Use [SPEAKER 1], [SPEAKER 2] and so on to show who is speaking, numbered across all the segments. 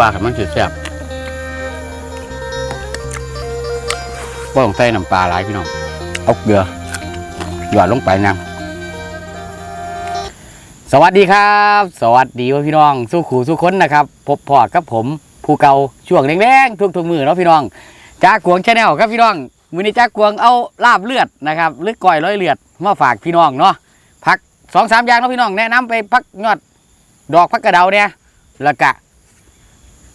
[SPEAKER 1] ว่ากันมันสิแซ่บบ่ต้องใส่น้ำปลาหลายพี่น้องเอาเกลือหยอดลงไปนะสวัสดีครับ สวัสดีพี่น้อง สู้ขู่สู้ค้นนะครับ พบพอกับผมผู้เก่าช่วงแรงๆทุกๆมือเนาะพี่น้องจ้ากวงชาแนลครับพี่น้องมือนี้จ้ากวงเอาลาบเลือดนะครับหรือก้อยร้อยเลือดมาฝากพี่น้องเนาะพักสองสามอย่างเนาะพี่น้องแนะนำไปพักยอดดอกพักกระเดาเนี่ยแล้วก็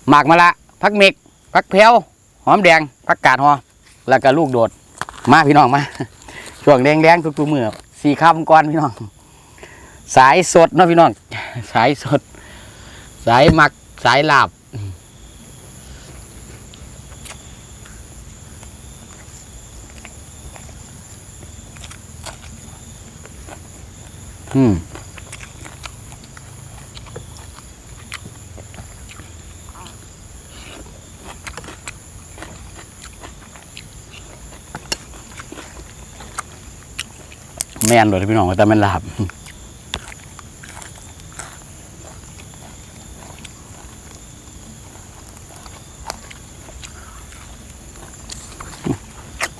[SPEAKER 1] หมากมะละพักเมกพักเพลวหอมแดงพักกาดหอแล้วก็ลูกโดดมาพี่น้องมาช่วงแรงๆทุกๆมือสี่คำก่อนพี่น้อง สายสดเนาะพี่น้อง สายสด สายหมักสายหลาบอืม ม่นเลยพี่น้องแต่มันลาบ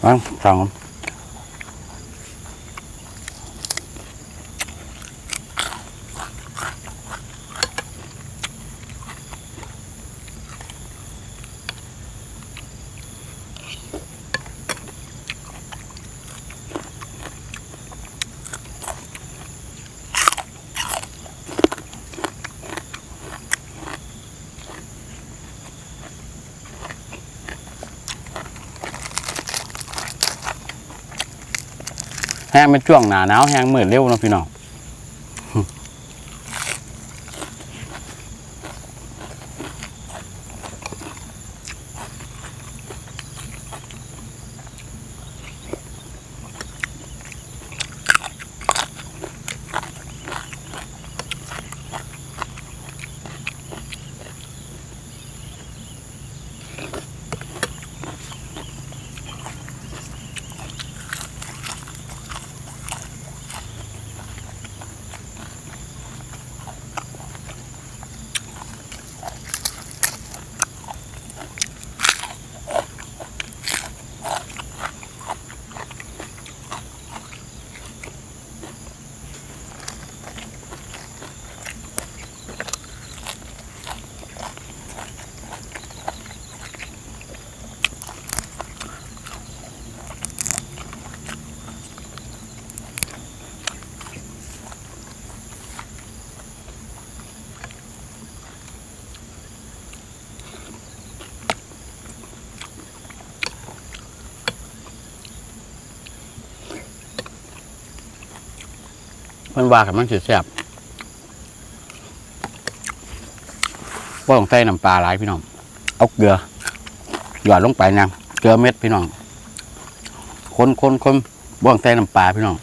[SPEAKER 1] ฟังฟัง แห้งเป็นช่วงหนาหนาวแห้งมืดเร็วเนาะพี่น้อง มันว่ากันมันสิแซ่บบ่ต้องใส่น้ำปลาหลายพี่น้อง เอาเกลือ หยอดลงไปนะเกลือเม็ดพี่น้อง คนคนคนบ่ต้องใส่น้ำปลาพี่น้อง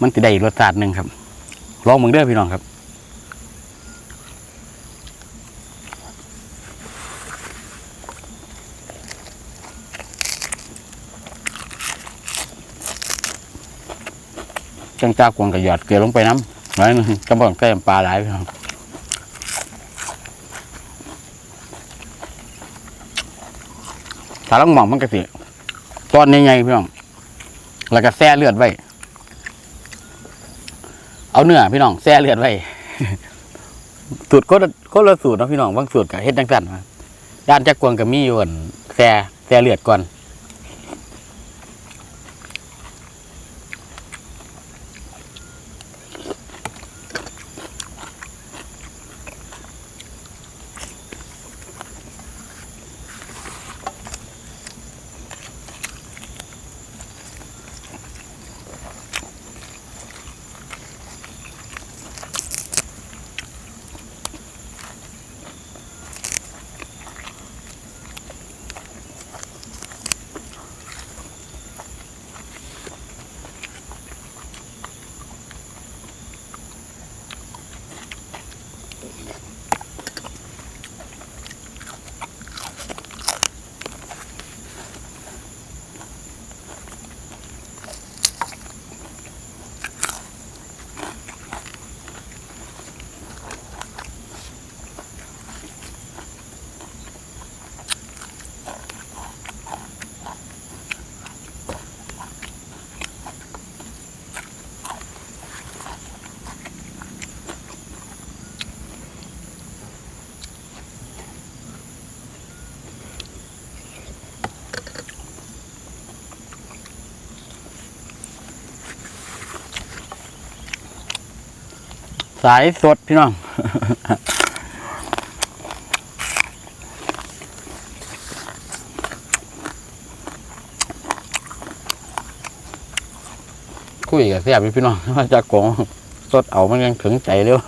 [SPEAKER 1] มันจะได้อีรสชาติหนึ่งครับ ลองมึงเด้อพี่น้องครับ จังจ้ากวงกับหยอดเกลือลงไปน้ำไว้หนึงกระบอกแก้มปลาหลายพี่น้องถ้าลังหมองมันก็สิตอนใหญ่ๆพี่น้องแล้วก็แซ่เลือดไว้ เอาเนื้อพี่น้องแซ่เลือดไว้สูตรก็ก็ละสูตรเนาะพี่น้องบางสูตรกับเฮ็ดจังสั่นด้านจักกวงกับมีอยู่อันแซ่แซ่เลือดก่อน สายสดพี่น้อง คุยกับเสียบพี่น้องมาจากกองสดเอามันยังถึงใจเร็ว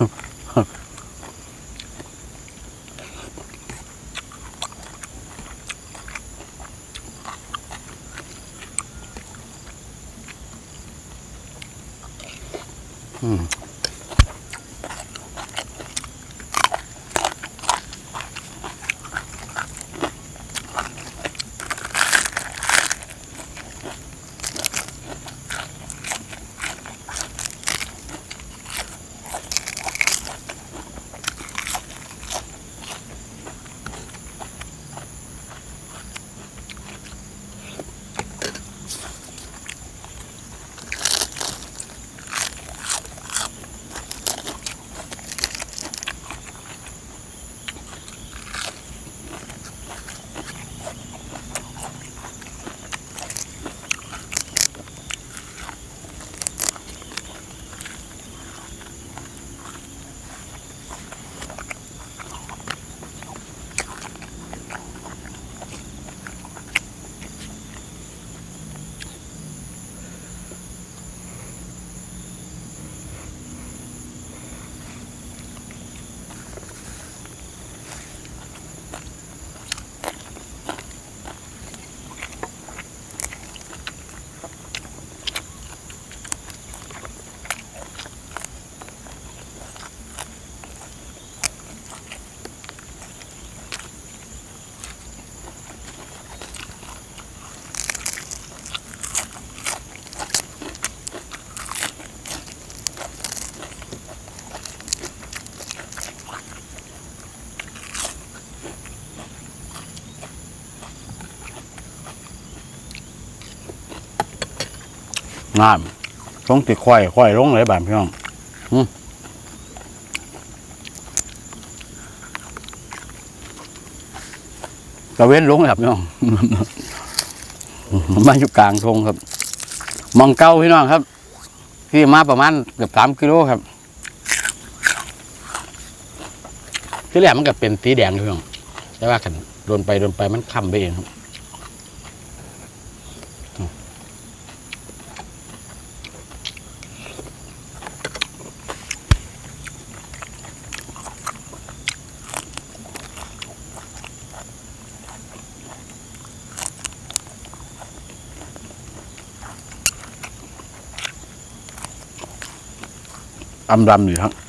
[SPEAKER 1] น้ำต้องติดควายควายลงเลยบานพี่น้องอืมตะเว้นลงเลยครับพี่น้องมาอยู่กลางทงครับมองเก้าพี่น้องครับที่มาประมาณเกือบสามกิโลครับที่แรกมันก็เป็นสีแดงเลยพี่น้องแต่ว่าขันโดนไปโดนไปมันค้ำไปเองครับ อำลำอยู่ทั้งอื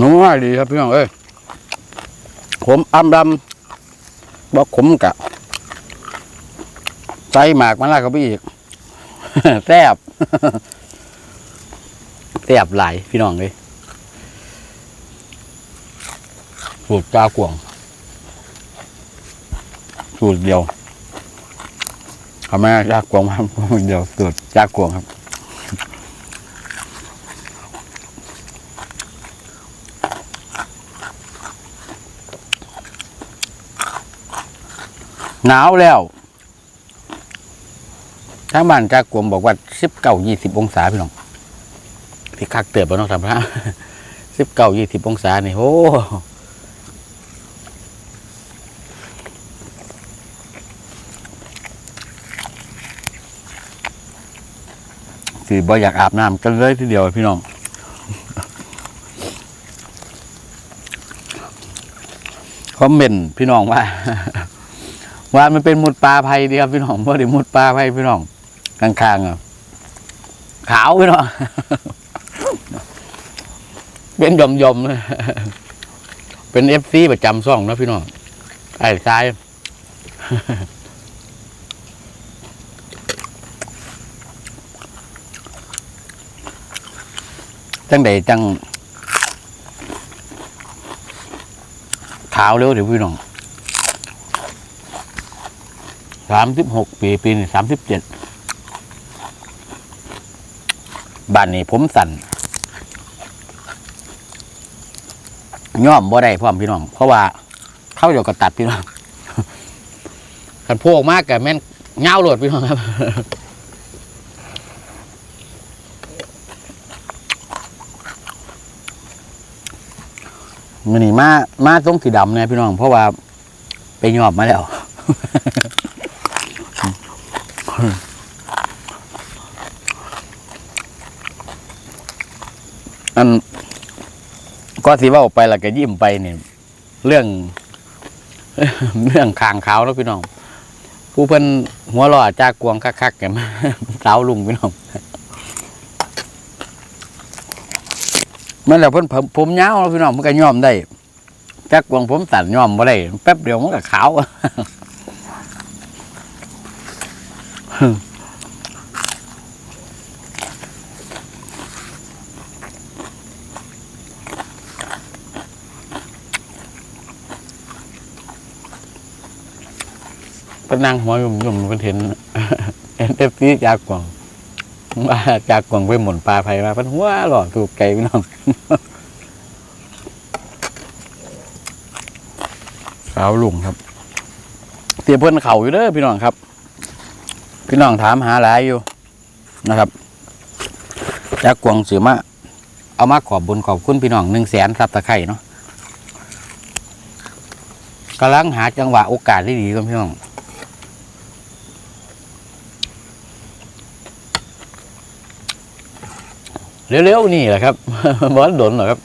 [SPEAKER 1] นัวดีครับพี่น้องเอ้ยขมอำลำบอกขมกะใส่หมากมาแล้วก็ไปอีกแซ่บแซ่บหลายพี่น้องเลยสูตรจากวง สูตรเดียวทำไมจากวงมาเดียวสูตรจากวงครับ หนาวแล้วทางบ้านจากกวมบอกว่าสิบเก้ายี่สิบองศาพี่น้องที่คักเตือบน้องทำพระสิบเก้ายี่สิบองศานี่โอ้สีสิบ่อยากอาบน้ำกันเลยทีเดียวพี่น้องคอมเมนต์พี่น้องว่า ว่ามันเป็นหมุดปลาไผ่ดีครับพี่น้องเพราะเดี๋ยวมุดปลาไผ่พี่น้องข้างๆอะขาวพี่น้องเป็นยมยมๆเลยเป็นเอฟซีประจำซ่องนะพี่น้องไอ้ซ้ายจังใดจังขาวเร็วเดี๋ยวพี่น้อง สามสิบหกปีปีนี่สามสิบเจ็ดบ้านนี้ผมสั่นย่อมบ่ได้พร้อมพี่น้อง เพราะว่าเข้าเดี๋ยวก็ตัดพี่น้องกันพวกมากกับแม่นเงาโหลดพี่น้องครับมันนี่มา มาตรงสีดำเนี่ยพี่น้อง เพราะว่าไปยอบมาแล้ว อันก็ สิว่าไปแล้วก็ยิ้มไปเนี่ยเรื่อง เรื่องคางขาวแล้วพี่น้อง ผู้เพิ่นหัวเรอจากกวงคักๆกันมาสาวลุงพี่น้องมันแล้วเพิ่นผมผมยาวแล้วพี่น้องมันก็ยอมได้จากกวงผมตัดยอมบ่ได้แป๊บเดียวมันก็ขาว ก็นั่งหัวยุ่มยุ่มเพิ่นเห็นเอ็นเอฟซีจากกวงว่าจากกวงไปหมุนปลาไผ่มาเพิ่นหัวหล่อถูกไก่พี่น้องสาวลุงครับเสียเพิ่นเข่าอยู่เด้อพี่น้องครับ พี่น้องถามหาหลายอยู่นะครับจากกวงสือมาเอามาขอบบุญขอบคุณพี่น้องหนึ่งแสนซับตะไคร่เนาะกำลังหาจังหวะโอกาสที่ดีกันพี่น้อง เร็วๆนี่แหละครับบอลดนหรอครับ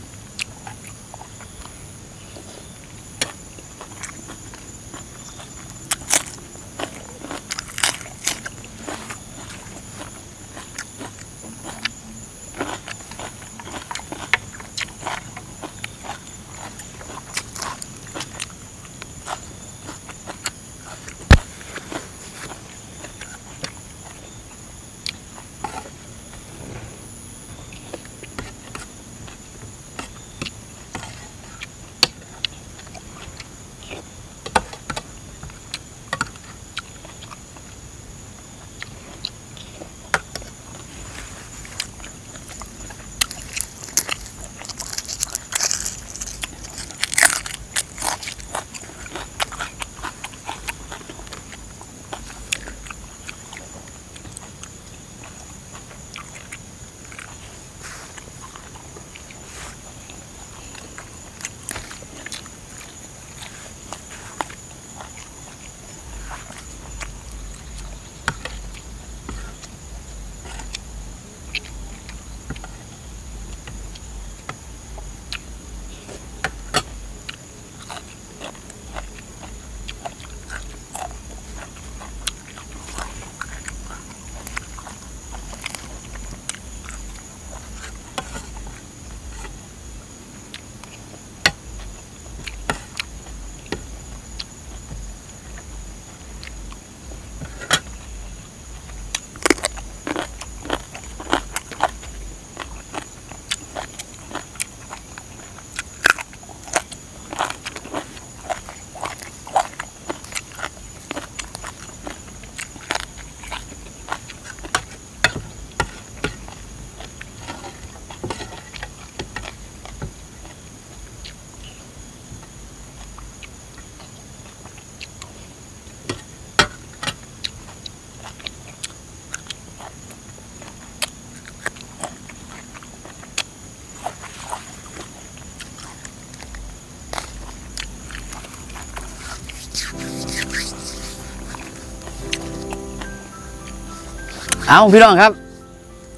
[SPEAKER 1] เอาพี่น้องครับ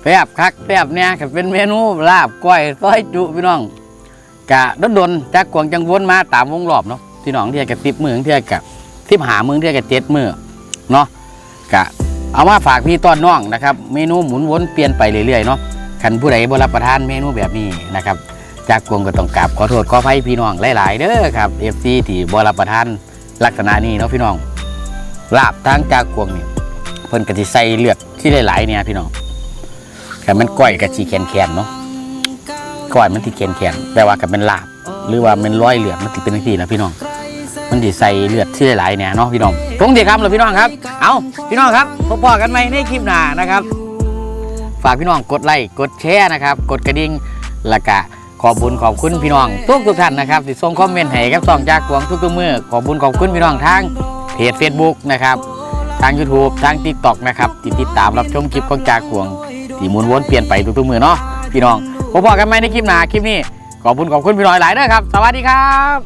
[SPEAKER 1] แซ่บคักแซ่บเนี่ยก็เป็นเมนูลาบก้อยซอยจุพี่น้องกะดนดนจากกวงจังวนมาตามวงรอบเนาะพี่น้องเที่ยกับติบมือเที่ยกับทิบหามือเที่ยกับเจ็ดมือเนาะกะเอามาฝากพี่ต้อนน้องนะครับ เมนูหมุนวนเปลี่ยนไปเรื่อยๆเนาะคันผู้ใดบรับประทานเมนูแบบนี้นะครับ จากกวงก็ต้องกราบขอโทษขออภัยพี่น้องหลายๆเด้อครับเอฟซีที่บรับประทานลักษณะนี้เนาะพี่น้องลาบทางจากกวงนี่ เพิ่นก็สิใส่เลือดที่หลายๆเนี่ยพี่น้องแต่มันก้อยกับจีแคนๆเนาะก้อยมันที่แคนๆแต่ว่ากับเป็นลาบ หรือว่ามันร้อยเลือดมันสิเป็นจังซี่นะพี่น้องมันสิใส่เลือดที่หลายๆเนี่ยเนาะพี่น้องตรงที่คำเลยพี่น้องครับ เอาพี่น้องครับพบพอกันไหมในคลิปหน้านะครับ ฝากพี่น้องกดไลค์กดแชร์นะครับ กดกระดิ่งละกะขอบคุญขอบคุณพี่น้องทุกทุกท่านนะครับที่ส่งคอมเมนต์ให้กับสองจากกวงทุกๆมือขอบคุญขอบคุณพี่น้องทางเพจ Facebook นะครับ ทาง YouTube ทาง TikTok นะครับที่ติดตามรับชมคลิปของจากกวงที่หมุนวนเปลี่ยนไปทุกๆมือเนาะพี่น้องพบกันใหม่ในคลิปหน้าคลิปนี้ขอบคุณขอบคุณพี่น้องหลายเด้อครับ สวัสดีครับ